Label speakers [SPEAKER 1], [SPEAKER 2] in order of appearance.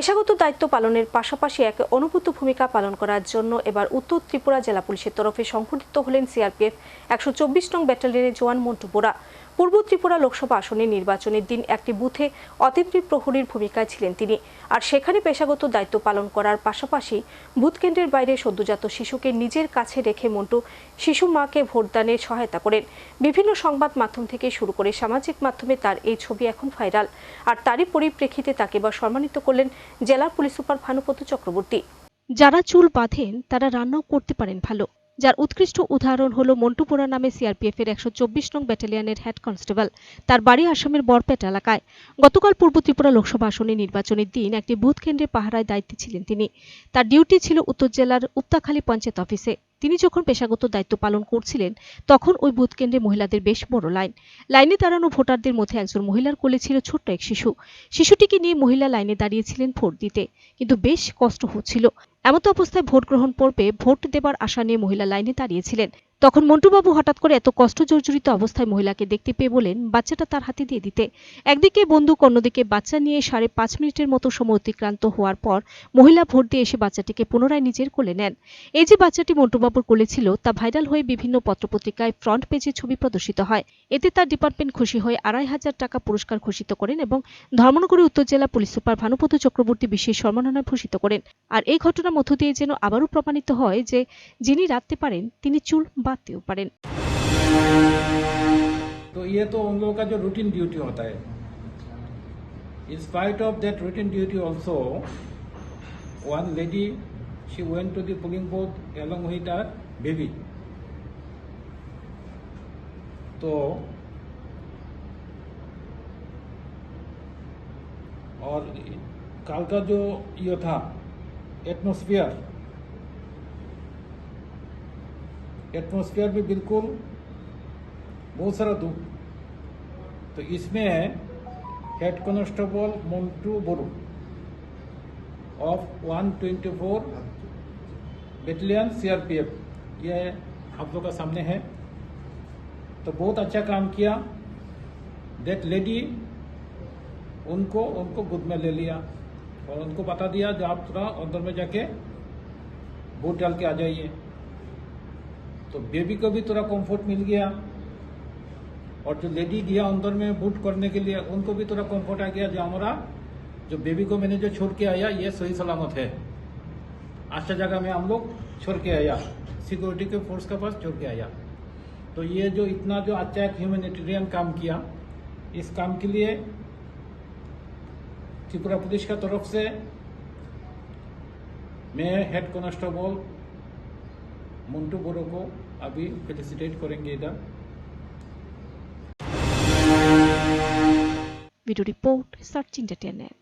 [SPEAKER 1] পেশাগত দায়িত্ব পালনের পাশাপাশি এক অনুভূত ভূমিকা পালন করার জন্য এবার উত্তর ত্রিপুরা জেলা পুলিশের তরফে সংঘটিত হলেন সিআরপিএফ একশো চব্বিশ নং ব্যাটালিয়নের জওয়ান মন্টু বোরা। পূর্ব ত্রিপুরা লোকসভা আসনে নির্বাচনের দিন একটি বুথে অতিথি প্রহরীর ভূমিকায় ছিলেন তিনি। আর সেখানে পেশাগত দায়িত্ব পালন করার পাশাপাশি ভোট কেন্দ্রের বাইরে সদ্যজাত শিশুকে নিজের কাছে রেখে মন্টু শিশু মাকে ভোটদানে সহায়তা করেন। বিভিন্ন সংবাদ মাধ্যম থেকে শুরু করে সামাজিক মাধ্যমে তার এই ছবি এখন ভাইরাল। আর তারই পরিপ্রেক্ষিতে তাকে বা সম্মানিত করলেন জেলা পুলিশ সুপার ভানুপত চক্রবর্তী। যারা চুল বাঁধেন, তারা রান্নাও করতে পারেন ভালো। যার উৎকৃষ্ট উদাহরণ হলো মন্টুপুরা নামে সিআরপিএফ এর একশো চব্বিশ নং ব্যাটালিয়নের হেড কনস্টেবল। তার বাড়ি আসামের বরপেট এলাকায়। গতকাল পূর্ব ত্রিপুরা লোকসভা আসনে নির্বাচনের দিন একটি বুথ কেন্দ্রে পাহারায় দায়িত্বে ছিলেন তিনি। তার ডিউটি ছিল উত্তর জেলার উপতাখালী পঞ্চায়েত অফিসে। তিনি যখন পেশাগত দায়িত্ব পালন করছিলেন, তখন ওই বুথ কেন্দ্রে মহিলাদের বেশ বড় লাইন। লাইনে দাঁড়ানো ভোটারদের মধ্যে একজন মহিলার কোলে ছিল ছোট্ট এক শিশু। শিশুটিকে নিয়ে মহিলা লাইনে দাঁড়িয়েছিলেন ভোট দিতে। কিন্তু বেশ কষ্ট হচ্ছিল। এমতো অবস্থায় ভোট গ্রহণ পর্বে ভোট দেবার আশা নিয়ে মহিলা লাইনে দাঁড়িয়েছিলেন। তখন মন্টুবাবু হঠাৎ করে এত কষ্ট জর্জরিত অবস্থায় মহিলাকে দেখতে পেয়ে বলেন, বাচ্চাটা তার হাতে দিয়ে দিতে। একদিকে বন্দুক, অন্যদিকে বাচ্চা নিয়ে সাড়ে পাঁচ মিনিটের মতো সময় অতিক্রান্ত হওয়ার পর মহিলা ভোট দিয়ে এসে বাচ্চাটিকে পুনরায় নিজের কোলে নেন। এই যে বাচ্চাটি মন্টুবাবুর কোলে ছিল, তা ভাইরাল হয়ে বিভিন্ন পত্রপত্রিকায় ফ্রন্ট পেজে ছবি প্রদর্শিত হয়। এতে তার ডিপার্টমেন্ট খুশি হয়ে আড়াই হাজার টাকা পুরস্কার ঘোষিত করেন এবং ধর্মনগরী উত্তর জেলা পুলিশ সুপার ভানুপত চক্রবর্তী বিশেষ সম্মাননা ভূষিত করেন। আর এই ঘটনার মধ্য দিয়ে যেন আবারও প্রমাণিত হয় যে যিনি রাখতে পারেন, তিনি চুল বাঁধতেও পারেন
[SPEAKER 2] तो ये तो उन लोगों का जो रूटीन ड्यूटी होता है in spite of that routine duty also one lady she went to the polling booth along with her baby तो और कल का जो ये था एटमोस्फियर एटमोस्फियर भी बिल्कुल बहुत सारा दुख तो इसमें है head constable Montu Boru of 124 battalion CRPF. ये आप लोग का सामने है। तो बहुत अच्छा काम किया। दैट लेडी उनको उनको गुद में ले लिया और उनको बता दिया जो आप थोड़ा अंदर में जाके वोट डाल के आ जाइए। तो बेबी को भी थोड़ा कंफर्ट मिल गया। और जो लेडी गया अंदर में वोट करने के लिए, उनको भी थोड़ा कंफर्ट आ गया जो हमारा, जो बेबी को मैंने जो छोड़ के आया, ये सही सलामत है। अच्छा जगह में हम लोग छोड़ के आया। सिक्योरिटी के फोर्स के पास छोड़ के आया। तो ये जो इतना जो अच्छा एक ह्यूमैनिटेरियन काम किया, इस काम के लिए त्रिपुरा पुलिस का तरफ़ से मैं हेड कांस्टेबल मंटू बोरो को अभी फेलिसिटेट करेंगे इधर
[SPEAKER 1] वीडियो रिपोर्ट सर्च इंटरटेनमेंट